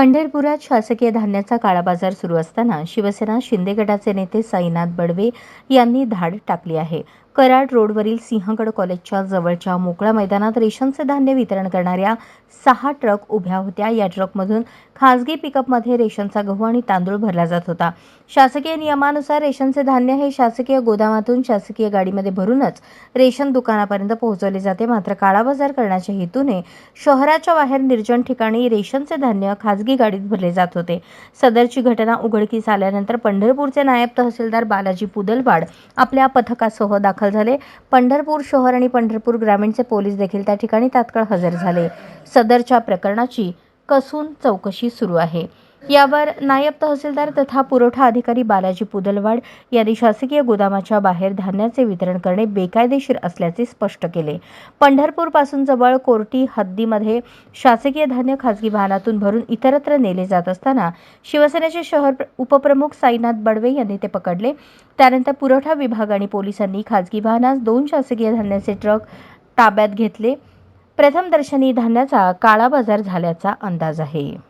पंढरपुरात शासकीय धान्याचा काळाबाजार सुरू असताना शिवसेना शिंदे गटाचे नेते साईनाथ बडवे यांनी धाड टाकली आहे. कराड रोडवरील सिंहगड कॉलेजच्या जवळच्या मोकळ्या मैदानात रेशनचे धान्य वितरण करणाऱ्या सहा ट्रक उभ्या होत्या. या ट्रकमधून खासगी पिकअपमध्ये रेशनचा गहू आणि तांदूळ भरला जात होता. शासकीय नियमानुसार रेशनचे धान्य हे शासकीय गोदामातून शासकीय गाडीमध्ये भरूनच रेशन दुकानापर्यंत पोहोचवले जाते. मात्र काळाबाजार करण्याच्या हेतूने शहराच्या बाहेर निर्जन ठिकाणी रेशनचे धान्य खासगी गाडीत भरले जात होते. सदरची घटना उघडकीस आल्यानंतर पंढरपूरचे नायब तहसीलदार बालाजी पुदलवाड आपल्या पथकासह दाखल झाले. पंढरपूर शहर आणि पंढरपूर ग्रामीणचे पोलीस देखील त्या ठिकाणी तात्काळ हजर झाले. सदरच्या प्रकरणाची कसून चौकशी सुरू आहे. यावर नायब तहसीलदार तथा पुरवठा अधिकारी बालाजी पुदलवाड यांनी शासकीय गोदामाच्या बाहेर धान्याचे वितरण करणे बेकायदेशीर असल्याचे स्पष्ट केले. पंढरपूरपासून जवळ कोर्टी हद्दीमध्ये शासकीय धान्य खासगी वाहनातून भरून इतरत्र नेले जात असताना शिवसेनेचे शहर उपप्रमुख साईनाथ बडवे यांनी ते पकडले. त्यानंतर पुरवठा विभाग आणि पोलिसांनी खासगी वाहनास दोन शासकीय धान्याचे ट्रक ताब्यात घेतले. प्रथमदर्शनी धान्याचा काळाबाजार झाल्याचा अंदाज आहे.